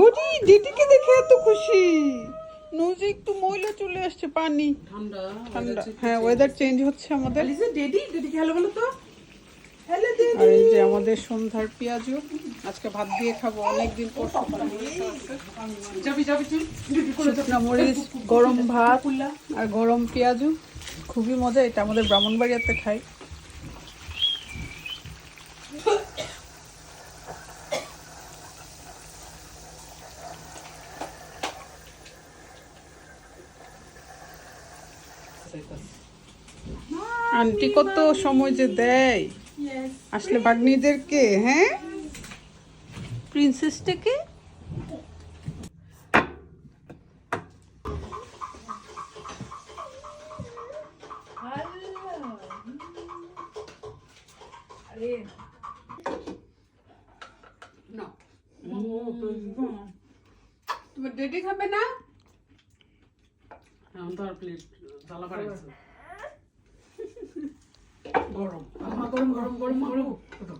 ওরে দিদিকে দেখে এত খুশি। নজি একটু ময়লা চলে আসছে পানি। ঠান্ডা ঠান্ডা। হ্যাঁ ওয়েদার চেঞ্জ হচ্ছে আমাদের। ডেডি ডেডিকে হ্যালো বলো তো? আর এই যে আমাদের সন্ধ্যার পেঁয়াজু আজকে ভাত দিয়ে খাব অনেকদিন পর শুকনো মরিচ গরম ভাত আর গরম পেঁয়াজু খুবই মজা এটা আমাদের ব্রাহ্মণবাড়িয়াতে খাই। আন্টি কত সময় যে দেয়। আসলে বাগনিদেরকে হ্যাঁ? প্রিন্সেসটাকে না। তুমি ডেডি খাবে না? এখন তো প্লেট জ্বালা বাড়াইছে। গরম গরম গরম গরম গরম।